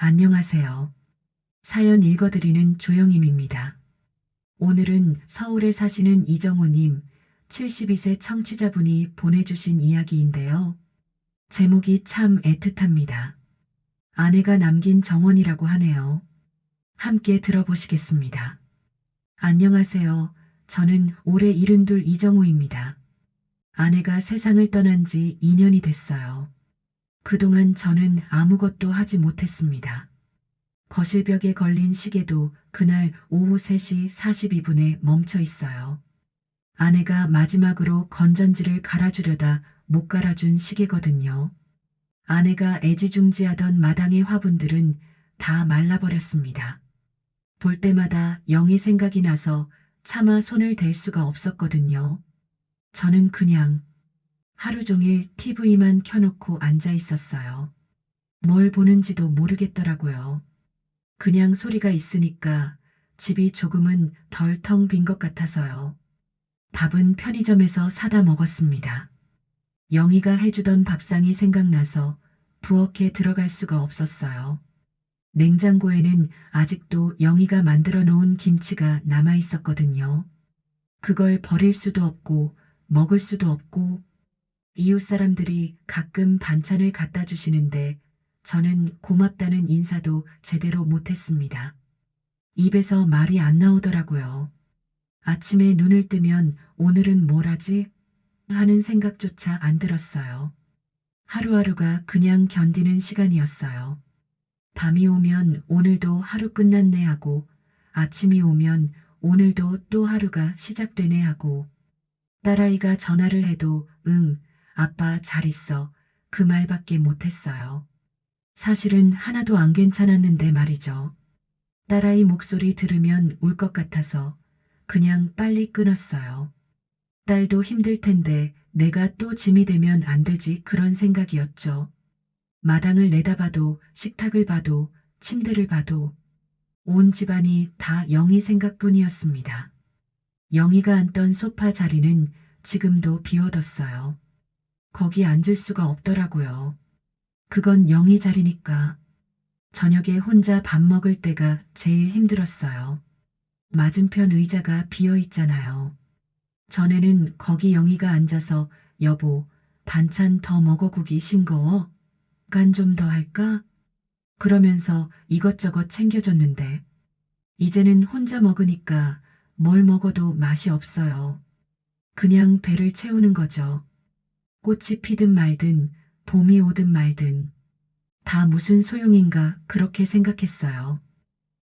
안녕하세요. 사연 읽어드리는 조영임입니다. 오늘은 서울에 사시는 이정호님 72세 청취자분이 보내주신 이야기인데요. 제목이 참 애틋합니다. 아내가 남긴 정원이라고 하네요. 함께 들어보시겠습니다. 안녕하세요. 저는 올해 72 이정호입니다. 아내가 세상을 떠난 지 2년이 됐어요. 그동안 저는 아무것도 하지 못했습니다. 거실벽에 걸린 시계도 그날 오후 3시 42분에 멈춰 있어요. 아내가 마지막으로 건전지를 갈아주려다 못 갈아준 시계거든요. 아내가 애지중지하던 마당의 화분들은 다 말라버렸습니다. 볼 때마다 영희 생각이 나서 차마 손을 댈 수가 없었거든요. 저는 그냥 하루 종일 TV만 켜놓고 앉아 있었어요. 뭘 보는지도 모르겠더라고요. 그냥 소리가 있으니까 집이 조금은 덜 텅 빈 것 같아서요. 밥은 편의점에서 사다 먹었습니다. 영희가 해주던 밥상이 생각나서 부엌에 들어갈 수가 없었어요. 냉장고에는 아직도 영희가 만들어 놓은 김치가 남아 있었거든요. 그걸 버릴 수도 없고 먹을 수도 없고 이웃 사람들이 가끔 반찬을 갖다 주시는데 저는 고맙다는 인사도 제대로 못했습니다. 입에서 말이 안 나오더라고요. 아침에 눈을 뜨면 오늘은 뭘 하지? 하는 생각조차 안 들었어요. 하루하루가 그냥 견디는 시간이었어요. 밤이 오면 오늘도 하루 끝났네 하고 아침이 오면 오늘도 또 하루가 시작되네 하고 딸아이가 전화를 해도 응, 아빠 잘 있어. 그 말밖에 못했어요. 사실은 하나도 안 괜찮았는데 말이죠. 딸아이 목소리 들으면 울 것 같아서 그냥 빨리 끊었어요. 딸도 힘들 텐데 내가 또 짐이 되면 안 되지 그런 생각이었죠. 마당을 내다봐도 식탁을 봐도 침대를 봐도 온 집안이 다 영희 생각뿐이었습니다. 영희가 앉던 소파 자리는 지금도 비워뒀어요. 거기 앉을 수가 없더라고요. 그건 영희 자리니까. 저녁에 혼자 밥 먹을 때가 제일 힘들었어요. 맞은편 의자가 비어 있잖아요. 전에는 거기 영희가 앉아서 여보, 반찬 더 먹어구기 싱거워? 간 좀 더 할까? 그러면서 이것저것 챙겨줬는데, 이제는 혼자 먹으니까 뭘 먹어도 맛이 없어요. 그냥 배를 채우는 거죠. 꽃이 피든 말든, 봄이 오든 말든, 다 무슨 소용인가 그렇게 생각했어요.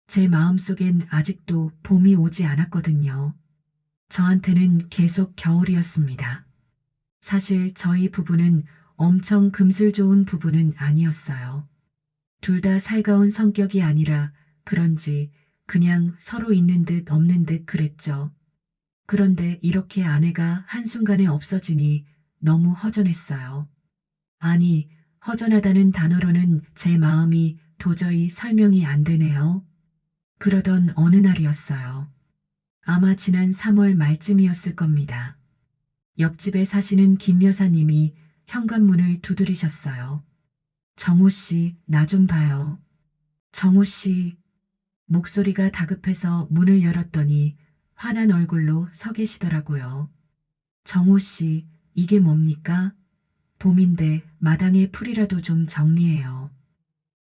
제 마음속엔 아직도 봄이 오지 않았거든요. 저한테는 계속 겨울이었습니다. 사실 저희 부부는 엄청 금슬 좋은 부부는 아니었어요. 둘 다 살가운 성격이 아니라 그런지 그냥 서로 있는 듯 없는 듯 그랬죠. 그런데 이렇게 아내가 한순간에 없어지니 너무 허전했어요. 아니, 허전하다는 단어로는 제 마음이 도저히 설명이 안 되네요. 그러던 어느 날이었어요. 아마 지난 3월 말쯤이었을 겁니다. 옆집에 사시는 김 여사님이 현관문을 두드리셨어요. 정호 씨, 나 좀 봐요. 정호 씨, 목소리가 다급해서 문을 열었더니 화난 얼굴로 서 계시더라고요. 정호 씨, 이게 뭡니까? 봄인데 마당에 풀이라도 좀 정리해요.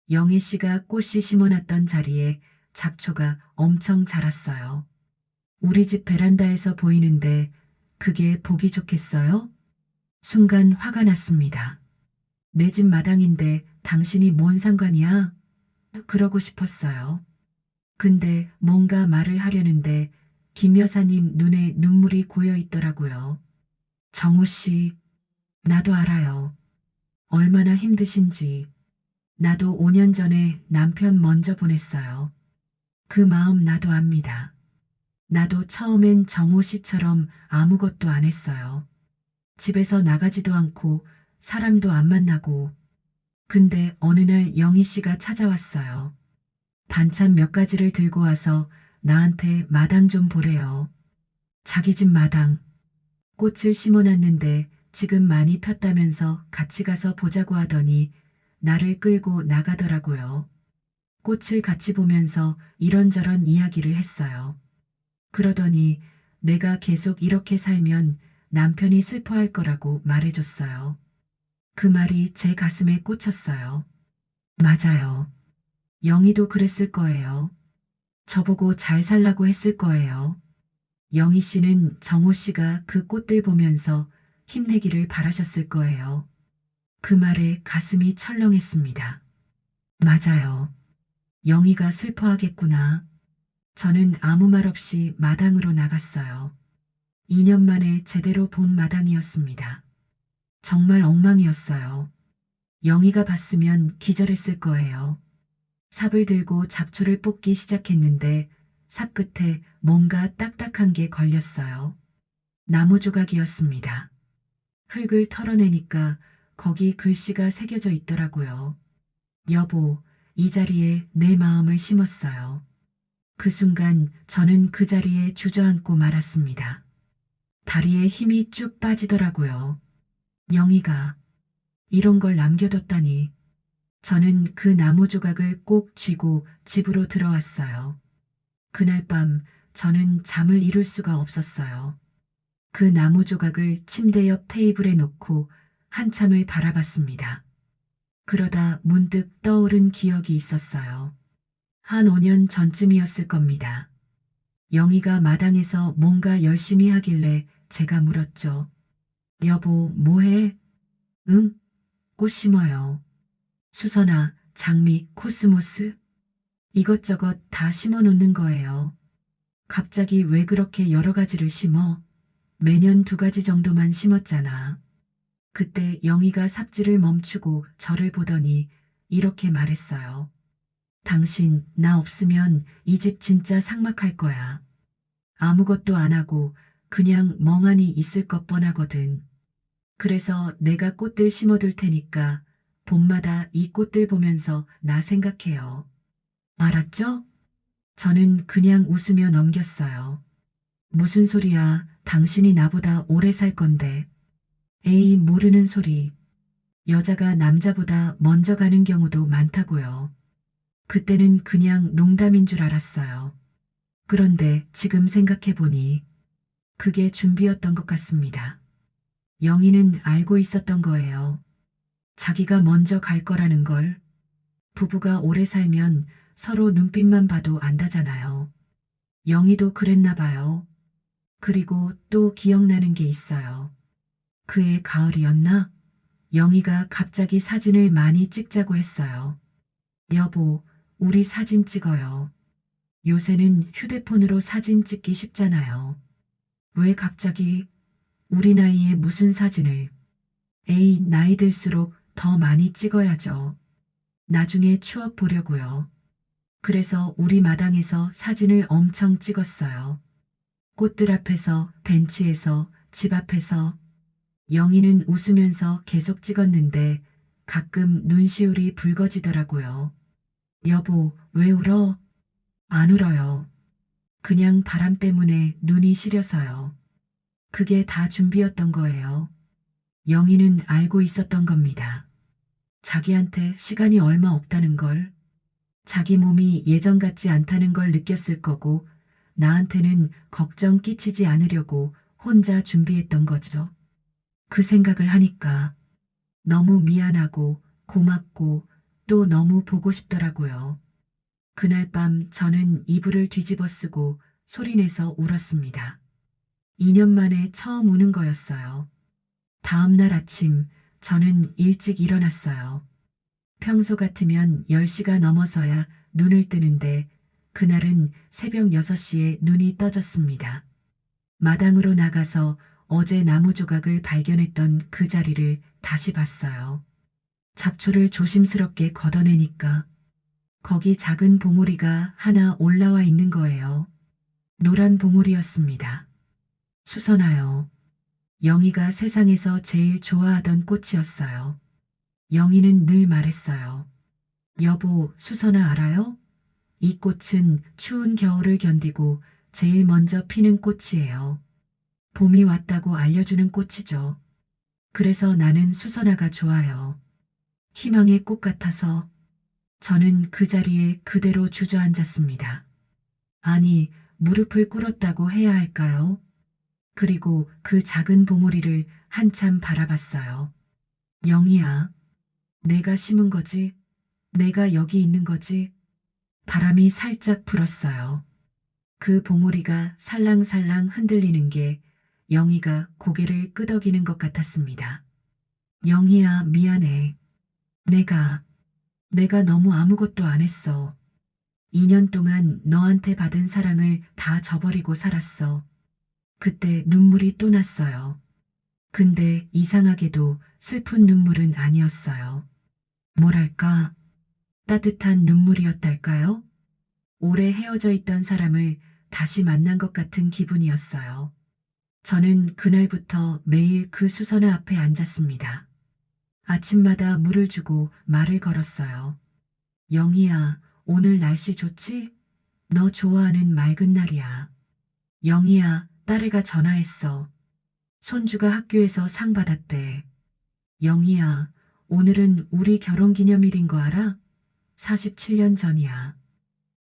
영애 씨가 꽃이 심어놨던 자리에 잡초가 엄청 자랐어요. 우리 집 베란다에서 보이는데 그게 보기 좋겠어요? 순간 화가 났습니다. 내 집 마당인데 당신이 뭔 상관이야? 그러고 싶었어요. 근데 뭔가 말을 하려는데 김 여사님 눈에 눈물이 고여 있더라고요. 정우 씨, 나도 알아요. 얼마나 힘드신지. 나도 5년 전에 남편 먼저 보냈어요. 그 마음 나도 압니다. 나도 처음엔 정호 씨처럼 아무것도 안 했어요. 집에서 나가지도 않고 사람도 안 만나고. 근데 어느 날 영희 씨가 찾아왔어요. 반찬 몇 가지를 들고 와서 나한테 마당 좀 보래요. 자기 집 마당. 꽃을 심어놨는데 지금 많이 폈다면서 같이 가서 보자고 하더니 나를 끌고 나가더라고요. 꽃을 같이 보면서 이런저런 이야기를 했어요. 그러더니 내가 계속 이렇게 살면 남편이 슬퍼할 거라고 말해줬어요. 그 말이 제 가슴에 꽂혔어요. 맞아요. 영희도 그랬을 거예요. 저보고 잘 살라고 했을 거예요. 영희 씨는 정호 씨가 그 꽃들 보면서 힘내기를 바라셨을 거예요. 그 말에 가슴이 철렁했습니다. 맞아요. 영희가 슬퍼하겠구나. 저는 아무 말 없이 마당으로 나갔어요. 2년 만에 제대로 본 마당이었습니다. 정말 엉망이었어요. 영희가 봤으면 기절했을 거예요. 삽을 들고 잡초를 뽑기 시작했는데 삽 끝에 뭔가 딱딱한 게 걸렸어요. 나무 조각이었습니다. 흙을 털어내니까 거기 글씨가 새겨져 있더라고요. 여보, 이 자리에 내 마음을 심었어요. 그 순간 저는 그 자리에 주저앉고 말았습니다. 다리에 힘이 쭉 빠지더라고요. 영희가 이런 걸 남겨뒀다니. 저는 그 나무 조각을 꼭 쥐고 집으로 들어왔어요. 그날 밤 저는 잠을 이룰 수가 없었어요. 그 나무 조각을 침대 옆 테이블에 놓고 한참을 바라봤습니다. 그러다 문득 떠오른 기억이 있었어요. 한 5년 전쯤이었을 겁니다. 영희가 마당에서 뭔가 열심히 하길래 제가 물었죠. 여보, 뭐해? 응? 꽃 심어요. 수선화, 장미, 코스모스? 이것저것 다 심어 놓는 거예요. 갑자기 왜 그렇게 여러 가지를 심어? 매년 두 가지 정도만 심었잖아. 그때 영희가 삽질을 멈추고 저를 보더니 이렇게 말했어요. 당신, 나 없으면 이 집 진짜 삭막할 거야. 아무것도 안 하고 그냥 멍하니 있을 것 뻔하거든. 그래서 내가 꽃들 심어둘 테니까 봄마다 이 꽃들 보면서 나 생각해요. 알았죠? 저는 그냥 웃으며 넘겼어요. 무슨 소리야. 당신이 나보다 오래 살 건데. 에이, 모르는 소리. 여자가 남자보다 먼저 가는 경우도 많다고요. 그때는 그냥 농담인 줄 알았어요. 그런데 지금 생각해보니 그게 준비였던 것 같습니다. 영희는 알고 있었던 거예요. 자기가 먼저 갈 거라는 걸. 부부가 오래 살면 서로 눈빛만 봐도 안다잖아요. 영희도 그랬나 봐요. 그리고 또 기억나는 게 있어요. 그해 가을이었나? 영희가 갑자기 사진을 많이 찍자고 했어요. 여보, 우리 사진 찍어요. 요새는 휴대폰으로 사진 찍기 쉽잖아요. 왜 갑자기 우리 나이에 무슨 사진을? 에이, 나이 들수록 더 많이 찍어야죠. 나중에 추억 보려고요. 그래서 우리 마당에서 사진을 엄청 찍었어요. 꽃들 앞에서, 벤치에서, 집 앞에서. 영희는 웃으면서 계속 찍었는데 가끔 눈시울이 붉어지더라고요. 여보, 왜 울어? 안 울어요. 그냥 바람 때문에 눈이 시려서요. 그게 다 준비였던 거예요. 영희는 알고 있었던 겁니다. 자기한테 시간이 얼마 없다는 걸, 자기 몸이 예전 같지 않다는 걸 느꼈을 거고, 나한테는 걱정 끼치지 않으려고 혼자 준비했던 거죠. 그 생각을 하니까 너무 미안하고 고맙고 또 너무 보고 싶더라고요. 그날 밤 저는 이불을 뒤집어 쓰고 소리내서 울었습니다. 2년 만에 처음 우는 거였어요. 다음 날 아침 저는 일찍 일어났어요. 평소 같으면 10시가 넘어서야 눈을 뜨는데 그날은 새벽 6시에 눈이 떠졌습니다. 마당으로 나가서 어제 나무 조각을 발견했던 그 자리를 다시 봤어요. 잡초를 조심스럽게 걷어내니까 거기 작은 봉우리가 하나 올라와 있는 거예요. 노란 봉우리였습니다. 수선하여 영희가 세상에서 제일 좋아하던 꽃이었어요. 영희는 늘 말했어요. 여보, 수선아 알아요? 이 꽃은 추운 겨울을 견디고 제일 먼저 피는 꽃이에요. 봄이 왔다고 알려주는 꽃이죠. 그래서 나는 수선화가 좋아요. 희망의 꽃 같아서 저는 그 자리에 그대로 주저앉았습니다. 아니, 무릎을 꿇었다고 해야 할까요? 그리고 그 작은 봉우리를 한참 바라봤어요. 영희야, 내가 심은 거지? 내가 여기 있는 거지? 바람이 살짝 불었어요. 그 봉우리가 살랑살랑 흔들리는 게 영희가 고개를 끄덕이는 것 같았습니다. 영희야, 미안해. 내가, 내가 너무 아무것도 안 했어. 2년 동안 너한테 받은 사랑을 다 저버리고 살았어. 그때 눈물이 또 났어요. 근데 이상하게도 슬픈 눈물은 아니었어요. 뭐랄까, 따뜻한 눈물이었달까요? 오래 헤어져 있던 사람을 다시 만난 것 같은 기분이었어요. 저는 그날부터 매일 그 수선화 앞에 앉았습니다. 아침마다 물을 주고 말을 걸었어요. 영희야, 오늘 날씨 좋지? 너 좋아하는 맑은 날이야. 영희야, 딸애가 전화했어. 손주가 학교에서 상 받았대. 영희야, 오늘은 우리 결혼 기념일인 거 알아? 47년 전이야.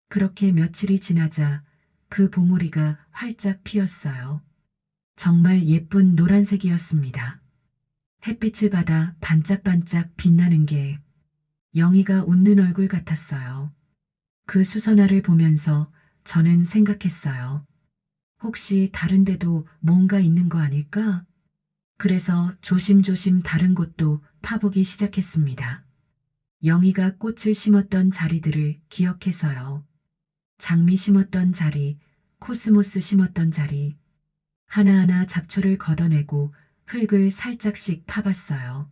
그렇게 며칠이 지나자 그 봉우리가 활짝 피었어요. 정말 예쁜 노란색이었습니다. 햇빛을 받아 반짝반짝 빛나는 게 영희가 웃는 얼굴 같았어요. 그 수선화를 보면서 저는 생각했어요. 혹시 다른 데도 뭔가 있는 거 아닐까? 그래서 조심조심 다른 곳도 파보기 시작했습니다. 영희가 꽃을 심었던 자리들을 기억해서요. 장미 심었던 자리, 코스모스 심었던 자리, 하나하나 잡초를 걷어내고 흙을 살짝씩 파봤어요.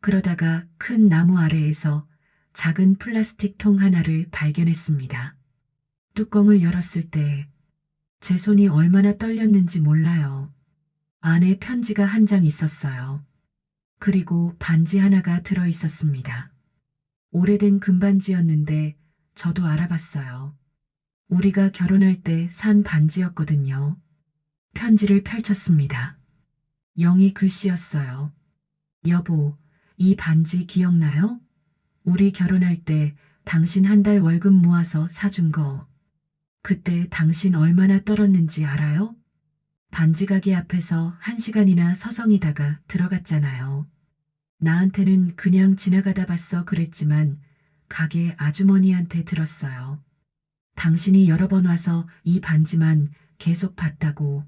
그러다가 큰 나무 아래에서 작은 플라스틱 통 하나를 발견했습니다. 뚜껑을 열었을 때 제 손이 얼마나 떨렸는지 몰라요. 안에 편지가 한 장 있었어요. 그리고 반지 하나가 들어 있었습니다. 오래된 금반지였는데 저도 알아봤어요. 우리가 결혼할 때 산 반지였거든요. 편지를 펼쳤습니다. 영희 글씨였어요. 여보, 이 반지 기억나요? 우리 결혼할 때 당신 한 달 월급 모아서 사준 거. 그때 당신 얼마나 떨었는지 알아요? 반지 가게 앞에서 한 시간이나 서성이다가 들어갔잖아요. 나한테는 그냥 지나가다 봤어 그랬지만 가게 아주머니한테 들었어요. 당신이 여러 번 와서 이 반지만 계속 봤다고.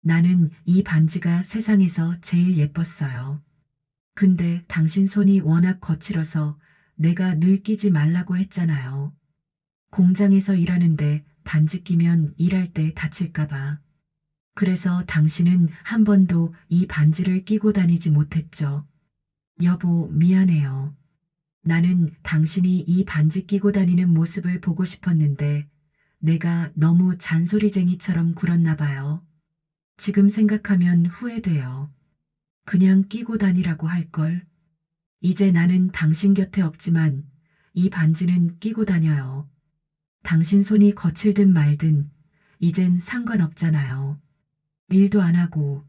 나는 이 반지가 세상에서 제일 예뻤어요. 근데 당신 손이 워낙 거칠어서 내가 늘 끼지 말라고 했잖아요. 공장에서 일하는데 반지 끼면 일할 때 다칠까봐. 그래서 당신은 한 번도 이 반지를 끼고 다니지 못했죠. 여보, 미안해요. 나는 당신이 이 반지 끼고 다니는 모습을 보고 싶었는데 내가 너무 잔소리쟁이처럼 굴었나 봐요. 지금 생각하면 후회돼요. 그냥 끼고 다니라고 할걸. 이제 나는 당신 곁에 없지만 이 반지는 끼고 다녀요. 당신 손이 거칠든 말든 이젠 상관없잖아요. 일도 안 하고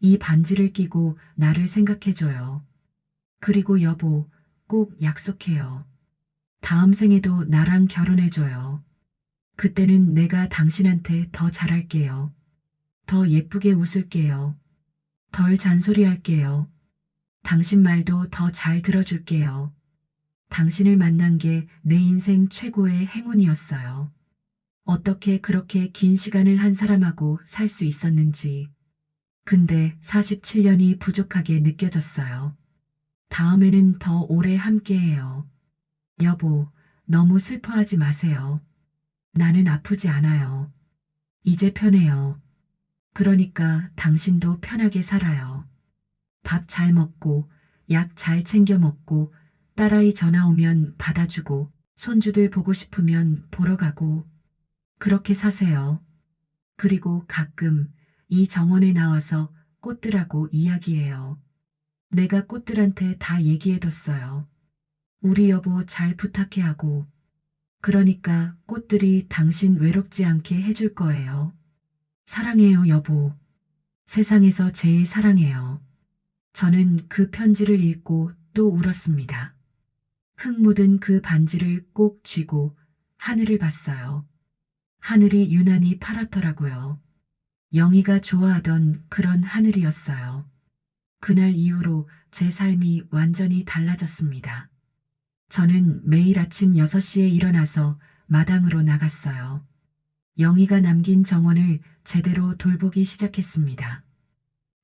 이 반지를 끼고 나를 생각해줘요. 그리고 여보, 꼭 약속해요. 다음 생에도 나랑 결혼해줘요. 그때는 내가 당신한테 더 잘할게요. 더 예쁘게 웃을게요. 덜 잔소리할게요. 당신 말도 더 잘 들어줄게요. 당신을 만난 게 내 인생 최고의 행운이었어요. 어떻게 그렇게 긴 시간을 한 사람하고 살 수 있었는지. 근데 47년이 부족하게 느껴졌어요. 다음에는 더 오래 함께해요. 여보, 너무 슬퍼하지 마세요. 나는 아프지 않아요. 이제 편해요. 그러니까 당신도 편하게 살아요. 밥 잘 먹고, 약 잘 챙겨 먹고, 딸아이 전화 오면 받아주고, 손주들 보고 싶으면 보러 가고, 그렇게 사세요. 그리고 가끔 이 정원에 나와서 꽃들하고 이야기해요. 내가 꽃들한테 다 얘기해뒀어요. 우리 여보 잘 부탁해 하고, 그러니까 꽃들이 당신 외롭지 않게 해줄 거예요. 사랑해요, 여보. 세상에서 제일 사랑해요. 저는 그 편지를 읽고 또 울었습니다. 흙 묻은 그 반지를 꼭 쥐고 하늘을 봤어요. 하늘이 유난히 파랗더라고요. 영희가 좋아하던 그런 하늘이었어요. 그날 이후로 제 삶이 완전히 달라졌습니다. 저는 매일 아침 6시에 일어나서 마당으로 나갔어요. 영희가 남긴 정원을 제대로 돌보기 시작했습니다.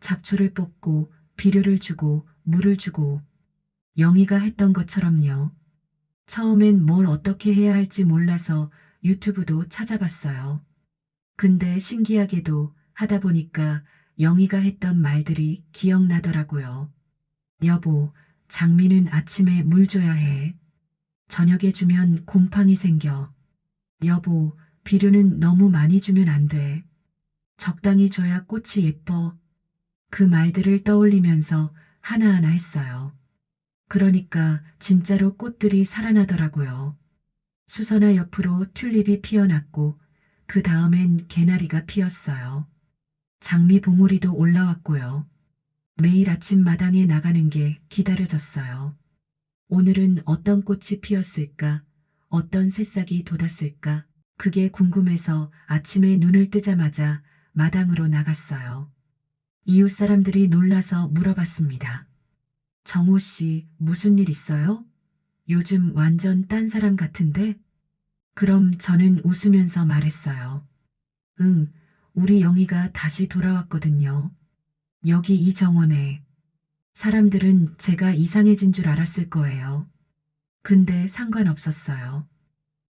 잡초를 뽑고 비료를 주고 물을 주고 영희가 했던 것처럼요. 처음엔 뭘 어떻게 해야 할지 몰라서 유튜브도 찾아봤어요. 근데 신기하게도 하다 보니까 영희가 했던 말들이 기억나더라고요. 여보, 장미는 아침에 물 줘야 해. 저녁에 주면 곰팡이 생겨. 여보, 비료는 너무 많이 주면 안 돼. 적당히 줘야 꽃이 예뻐. 그 말들을 떠올리면서 하나하나 했어요. 그러니까 진짜로 꽃들이 살아나더라고요. 수선화 옆으로 튤립이 피어났고 그 다음엔 개나리가 피었어요. 장미 봉우리도 올라왔고요. 매일 아침 마당에 나가는 게 기다려졌어요. 오늘은 어떤 꽃이 피었을까? 어떤 새싹이 돋았을까? 그게 궁금해서 아침에 눈을 뜨자마자 마당으로 나갔어요. 이웃 사람들이 놀라서 물어봤습니다. 정호 씨, 무슨 일 있어요? 요즘 완전 딴 사람 같은데? 그럼 저는 웃으면서 말했어요. 응, 우리 영희가 다시 돌아왔거든요. 여기 이 정원에. 사람들은 제가 이상해진 줄 알았을 거예요. 근데 상관없었어요.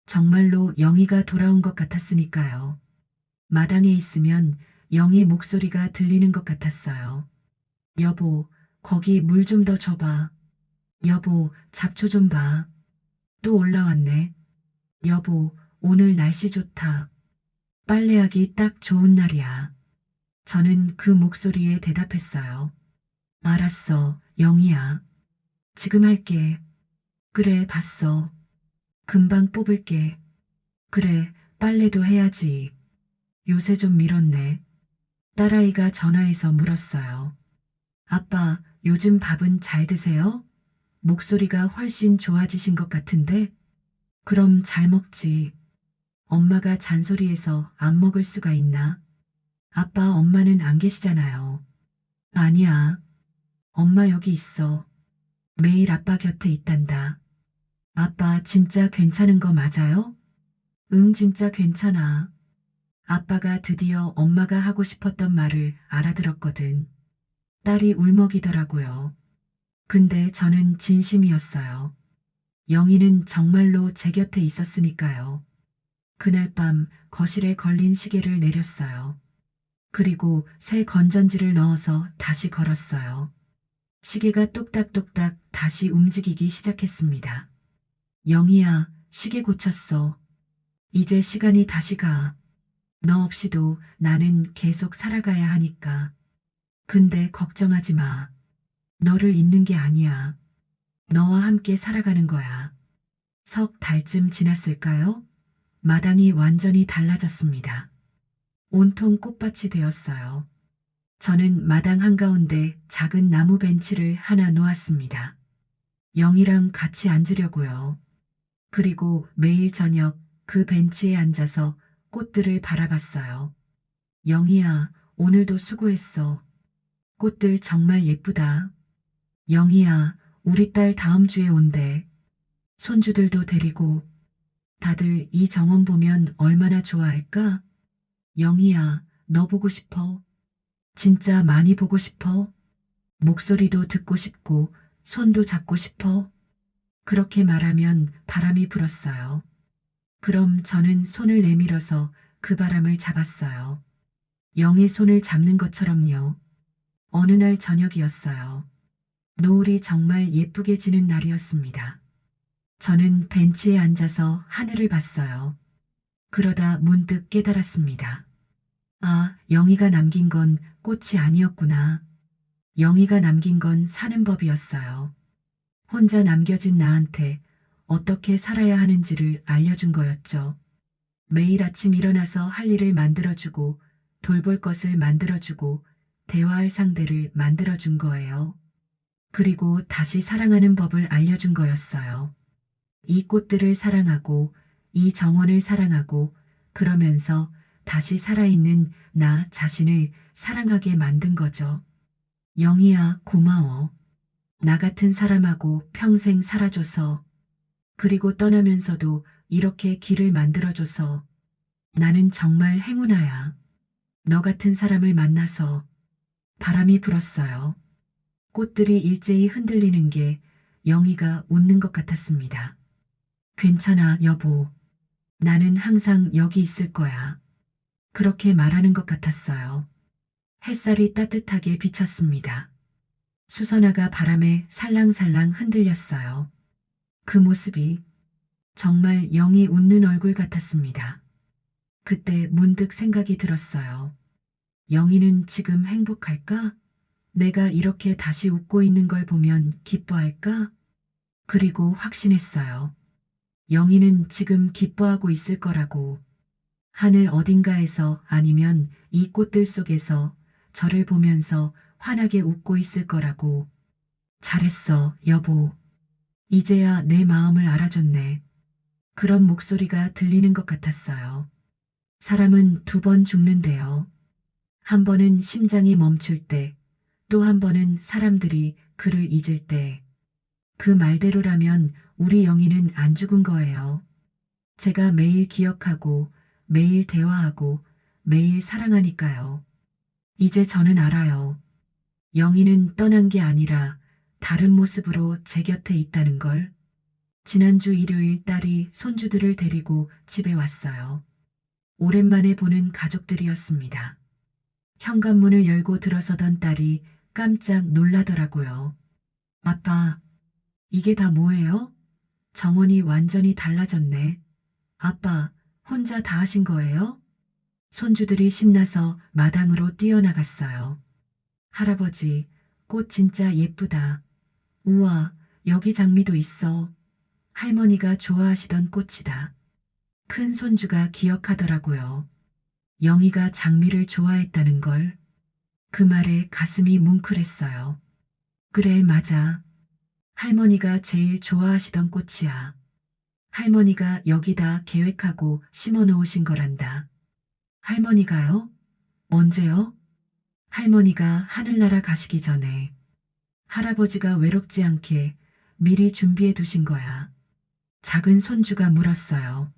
정말로 영희가 돌아온 것 같았으니까요. 마당에 있으면 영희 목소리가 들리는 것 같았어요. 여보, 거기 물 좀 더 줘봐. 여보, 잡초 좀 봐. 또 올라왔네. 여보, 오늘 날씨 좋다. 빨래하기 딱 좋은 날이야. 저는 그 목소리에 대답했어요. 알았어, 영희야. 지금 할게. 그래, 봤어. 금방 뽑을게. 그래, 빨래도 해야지. 요새 좀 미뤘네. 딸아이가 전화해서 물었어요. 아빠, 요즘 밥은 잘 드세요? 목소리가 훨씬 좋아지신 것 같은데? 그럼 잘 먹지. 엄마가 잔소리해서 안 먹을 수가 있나? 아빠, 엄마는 안 계시잖아요. 아니야. 엄마 여기 있어. 매일 아빠 곁에 있단다. 아빠 진짜 괜찮은 거 맞아요? 응, 진짜 괜찮아. 아빠가 드디어 엄마가 하고 싶었던 말을 알아들었거든. 딸이 울먹이더라고요. 근데 저는 진심이었어요. 영희는 정말로 제 곁에 있었으니까요. 그날 밤 거실에 걸린 시계를 내렸어요. 그리고 새 건전지를 넣어서 다시 걸었어요. 시계가 똑딱똑딱 다시 움직이기 시작했습니다. 영희야, 시계 고쳤어. 이제 시간이 다시 가. 너 없이도 나는 계속 살아가야 하니까. 근데 걱정하지 마. 너를 잊는 게 아니야. 너와 함께 살아가는 거야. 석 달쯤 지났을까요? 마당이 완전히 달라졌습니다. 온통 꽃밭이 되었어요. 저는 마당 한가운데 작은 나무 벤치를 하나 놓았습니다. 영희랑 같이 앉으려고요. 그리고 매일 저녁 그 벤치에 앉아서 꽃들을 바라봤어요. 영희야, 오늘도 수고했어. 꽃들 정말 예쁘다. 영희야, 우리 딸 다음 주에 온대. 손주들도 데리고. 다들 이 정원 보면 얼마나 좋아할까? 영희야, 너 보고 싶어. 진짜 많이 보고 싶어. 목소리도 듣고 싶고, 손도 잡고 싶어. 그렇게 말하면 바람이 불었어요. 그럼 저는 손을 내밀어서 그 바람을 잡았어요. 영의 손을 잡는 것처럼요. 어느 날 저녁이었어요. 노을이 정말 예쁘게 지는 날이었습니다. 저는 벤치에 앉아서 하늘을 봤어요. 그러다 문득 깨달았습니다. 아, 영희가 남긴 건 꽃이 아니었구나. 영희가 남긴 건 사는 법이었어요. 혼자 남겨진 나한테 어떻게 살아야 하는지를 알려준 거였죠. 매일 아침 일어나서 할 일을 만들어주고 돌볼 것을 만들어주고 대화할 상대를 만들어준 거예요. 그리고 다시 사랑하는 법을 알려준 거였어요. 이 꽃들을 사랑하고 이 정원을 사랑하고 그러면서 다시 살아있는 나 자신을 사랑하게 만든 거죠. 영희야, 고마워. 나 같은 사람하고 평생 살아줘서, 그리고 떠나면서도 이렇게 길을 만들어줘서, 나는 정말 행운아야. 너 같은 사람을 만나서 바람이 불었어요. 꽃들이 일제히 흔들리는 게 영희가 웃는 것 같았습니다. 괜찮아, 여보. 나는 항상 여기 있을 거야. 그렇게 말하는 것 같았어요. 햇살이 따뜻하게 비쳤습니다. 수선화가 바람에 살랑살랑 흔들렸어요. 그 모습이 정말 영이 웃는 얼굴 같았습니다. 그때 문득 생각이 들었어요. 영희는 지금 행복할까? 내가 이렇게 다시 웃고 있는 걸 보면 기뻐할까? 그리고 확신했어요. 영희는 지금 기뻐하고 있을 거라고. 하늘 어딘가에서 아니면 이 꽃들 속에서 저를 보면서 환하게 웃고 있을 거라고. 잘했어, 여보. 이제야 내 마음을 알아줬네. 그런 목소리가 들리는 것 같았어요. 사람은 두 번 죽는데요. 한 번은 심장이 멈출 때, 또 한 번은 사람들이 그를 잊을 때. 그 말대로라면 우리 영희는 안 죽은 거예요. 제가 매일 기억하고, 매일 대화하고, 매일 사랑하니까요. 이제 저는 알아요. 영희는 떠난 게 아니라 다른 모습으로 제 곁에 있다는 걸. 지난주 일요일 딸이 손주들을 데리고 집에 왔어요. 오랜만에 보는 가족들이었습니다. 현관문을 열고 들어서던 딸이 깜짝 놀라더라고요. 아빠, 이게 다 뭐예요? 정원이 완전히 달라졌네. 아빠, 혼자 다 하신 거예요? 손주들이 신나서 마당으로 뛰어나갔어요. 할아버지, 꽃 진짜 예쁘다. 우와, 여기 장미도 있어. 할머니가 좋아하시던 꽃이다. 큰 손주가 기억하더라고요. 영희가 장미를 좋아했다는 걸. 그 말에 가슴이 뭉클했어요. 그래, 맞아. 할머니가 제일 좋아하시던 꽃이야. 할머니가 여기다 계획하고 심어 놓으신 거란다. 할머니가요? 언제요? 할머니가 하늘나라 가시기 전에 할아버지가 외롭지 않게 미리 준비해 두신 거야. 작은 손주가 물었어요.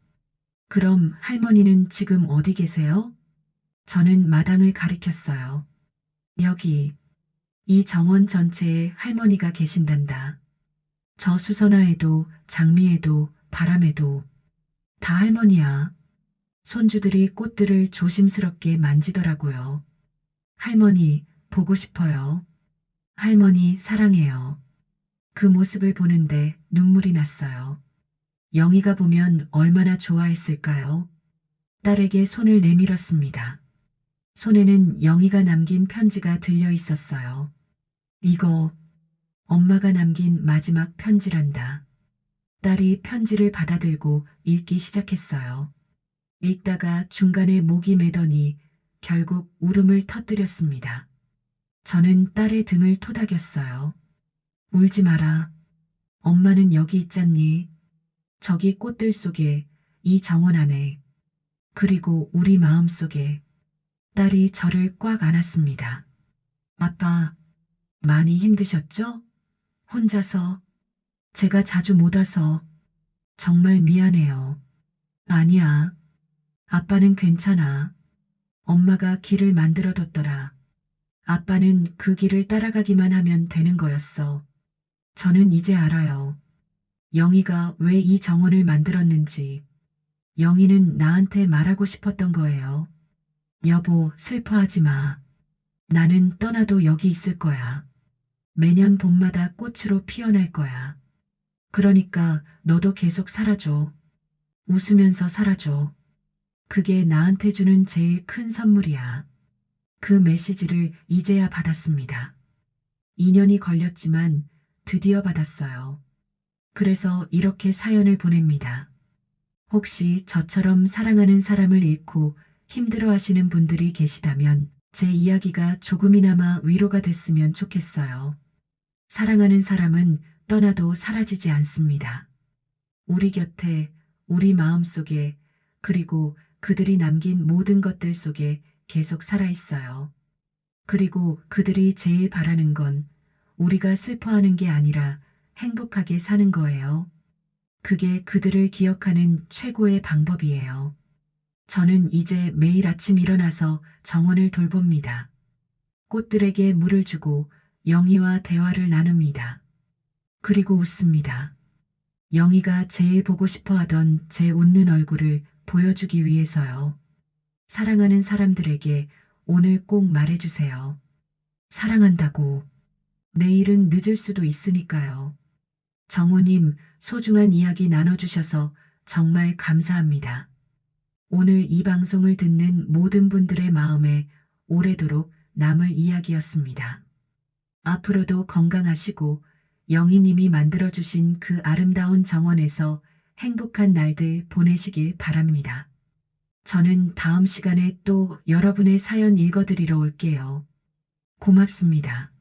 그럼 할머니는 지금 어디 계세요? 저는 마당을 가리켰어요. 여기, 이 정원 전체에 할머니가 계신단다. 저 수선화에도 장미에도 바람에도 다 할머니야. 손주들이 꽃들을 조심스럽게 만지더라고요. 할머니, 보고 싶어요. 할머니, 사랑해요. 그 모습을 보는데 눈물이 났어요. 영희가 보면 얼마나 좋아했을까요? 딸에게 손을 내밀었습니다. 손에는 영희가 남긴 편지가 들려 있었어요. 이거 엄마가 남긴 마지막 편지란다. 딸이 편지를 받아들고 읽기 시작했어요. 읽다가 중간에 목이 매더니 결국 울음을 터뜨렸습니다. 저는 딸의 등을 토닥였어요. 울지 마라. 엄마는 여기 있잖니. 저기 꽃들 속에, 이 정원 안에, 그리고 우리 마음 속에 딸이 저를 꽉 안았습니다. 아빠, 많이 힘드셨죠? 혼자서, 제가 자주 못 와서, 정말 미안해요. 아니야. 아빠는 괜찮아. 엄마가 길을 만들어뒀더라. 아빠는 그 길을 따라가기만 하면 되는 거였어. 저는 이제 알아요. 영희가 왜 이 정원을 만들었는지. 영희는 나한테 말하고 싶었던 거예요. 여보, 슬퍼하지 마. 나는 떠나도 여기 있을 거야. 매년 봄마다 꽃으로 피어날 거야. 그러니까 너도 계속 살아줘. 웃으면서 살아줘. 그게 나한테 주는 제일 큰 선물이야. 그 메시지를 이제야 받았습니다. 2년이 걸렸지만 드디어 받았어요. 그래서 이렇게 사연을 보냅니다. 혹시 저처럼 사랑하는 사람을 잃고 힘들어 하시는 분들이 계시다면 제 이야기가 조금이나마 위로가 됐으면 좋겠어요. 사랑하는 사람은 떠나도 사라지지 않습니다. 우리 곁에, 우리 마음 속에, 그리고 그들이 남긴 모든 것들 속에 계속 살아있어요. 그리고 그들이 제일 바라는 건 우리가 슬퍼하는 게 아니라 행복하게 사는 거예요. 그게 그들을 기억하는 최고의 방법이에요. 저는 이제 매일 아침 일어나서 정원을 돌봅니다. 꽃들에게 물을 주고 영희와 대화를 나눕니다. 그리고 웃습니다. 영희가 제일 보고 싶어 하던 제 웃는 얼굴을 보여주기 위해서요. 사랑하는 사람들에게 오늘 꼭 말해주세요. 사랑한다고. 내일은 늦을 수도 있으니까요. 정호님, 소중한 이야기 나눠주셔서 정말 감사합니다. 오늘 이 방송을 듣는 모든 분들의 마음에 오래도록 남을 이야기였습니다. 앞으로도 건강하시고 영희님이 만들어주신 그 아름다운 정원에서 행복한 날들 보내시길 바랍니다. 저는 다음 시간에 또 여러분의 사연 읽어드리러 올게요. 고맙습니다.